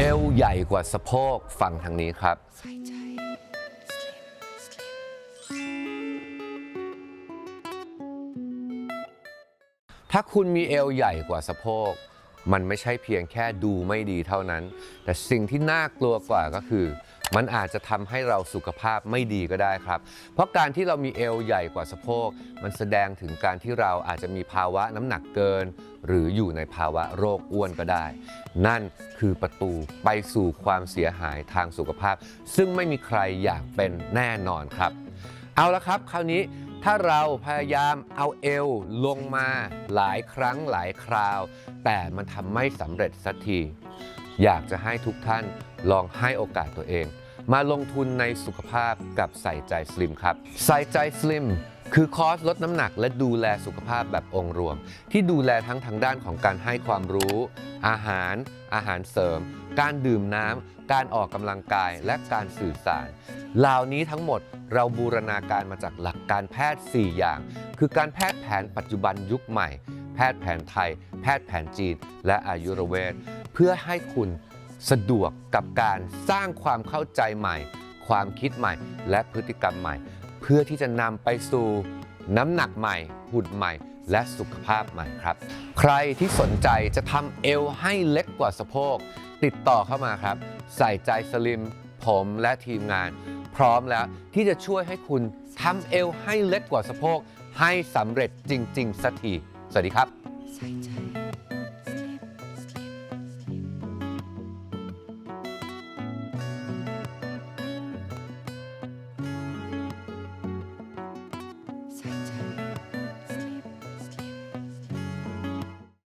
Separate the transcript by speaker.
Speaker 1: เอวใหญ่กว่าสะโพกฟังทางนี้ครับ ถ้าคุณมีเอวใหญ่กว่าสะโพก มันไม่ใช่เพียงแค่ดูไม่ดีเท่านั้น แต่สิ่งที่น่ากลัวกว่าก็คือ มันอาจจะทำให้เราสุขภาพไม่ดีก็ได้ครับ เพราะการที่เรามีเอวใหญ่กว่าสะโพก มันแสดงถึงการที่เราอาจจะมีภาวะน้ำหนักเกิน หรืออยู่ในภาวะโรคอ้วนก็ได้ นั่นคือประตูไปสู่ความเสียหายทางสุขภาพ ซึ่งไม่มีใครอยากเป็นแน่นอนครับ เอาละครับ คราวนี้ ถ้าเราพยายามเอาเอวลงมาหลายครั้งหลายคราว แต่มันทำไม่สำเร็จสักที อยากจะให้ทุกท่านลองให้โอกาสตัวเอง มาลงทุนในสุขภาพกับใส่ใจสลิมครับ ใส่ใจสลิมคือคอร์สลดน้ำหนักและดูแลสุขภาพแบบองค์รวม ที่ดูแลทั้งทางด้านของการให้ความรู้ อาหาร อาหารเสริม การดื่มน้ำการออกกำลังกายและการสื่อสาร เหล่านี้ทั้งหมดเราบูรณาการมาจากหลักการแพทย์ 4 อย่าง คือการแพทย์แผนปัจจุบันยุคใหม่ แพทย์แผนไทย แพทย์แผนจีน และอายุรเวทเพื่อให้คุณ สะดวกกับการสร้างความเข้าใจใหม่ ความคิดใหม่ และพฤติกรรมใหม่ เพื่อที่จะนำไปสู่น้ำหนักใหม่ หุ่นใหม่ และสุขภาพใหม่ครับ ใครที่สนใจจะทำเอวให้เล็กกว่าสะโพก ติดต่อเข้ามาครับ ใส่ใจสลิม ผมและทีมงาน พร้อมแล้วที่จะช่วยให้คุณทำเอวให้เล็กกว่าสะโพก ให้สำเร็จจริง ๆสักที สวัสดีครับ
Speaker 2: ใส่ใจ